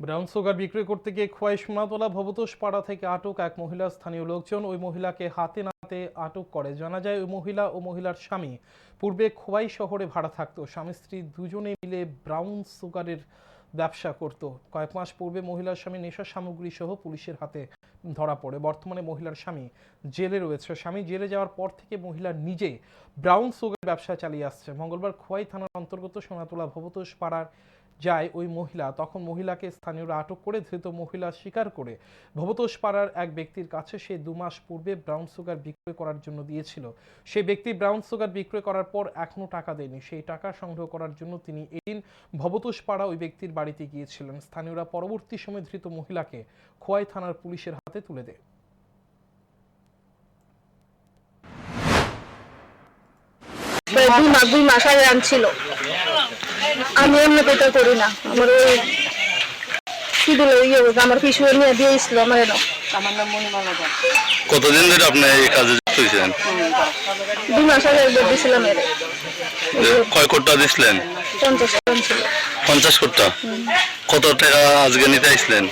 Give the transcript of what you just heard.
Brown sugar বিক্রি করতে গিয়ে খোয়াই সোনাতলা ভবতোষ পাড়া থেকে আটক এক মহিলা, স্থানীয় লোকজন। ওই মহিলাকে হাতে নাতে আটক করে। জানা যায়, ওই মহিলা ও মহিলার স্বামী পূর্বে খোয়াই শহরে ভাড়া থাকতো। স্বামী, স্ত্রী দুজনে মিলে ব্রাউন সুগারের ব্যবসা করত। কয়েক মাস পূর্বে মহিলার স্বামী নেশা সামগ্রী সহ পুলিশের হাতে ধরা পড়ে। বর্তমানে মহিলার স্বামী জেলে রয়েছে। স্বামী জেলে যাওয়ার পর থেকে মহিলা নিজে ব্রাউন সুগার ব্যবসা চালিয়ে আসছে। মঙ্গলবার খোয়াই থানার অন্তর্গত সোনাতলা ভবতোষ পাড়ার যায় ওই মহিলা। তখন মহিলাকে স্থানীয়রা আটক করে ধৃত মহিলা স্বীকার করে ভবতোষ পাড়ার এক ব্যক্তির কাছে সে দু মাস পূর্বে ব্রাউন সুগার বিক্রয় করার জন্য দিয়েছিল। সে ব্যক্তি ব্রাউন সুগার বিক্রয় করার পর এখনও টাকা দেয়নি। সেই টাকা সংগ্রহ করার জন্য তিনি এদিন ভবতোষ পাড়া ওই ব্যক্তির বাড়িতে গিয়েছিলেন। স্থানীয়রা পরবর্তী সময় ধৃত মহিলাকে খোয়াই থানার পুলিশের হাতে তুলে দেয়। দুই মাস আগে আনছিল। আমি এমনি পেতে করি না। আমার ওই কি দিল ইয়ে আমার পিছু নিয়ে দিয়েছিল আমার এলো আমার নাম মণিমালা কতদিন ধরে আপনি এই কাজে যুক্ত হয়েছেন দুই মাস আগে একবার দিয়েছিলাম এর। কয় কোটা দিছিলেন? পঞ্চাশ কোটা কত টাকা আজকে নিতে আসলেন।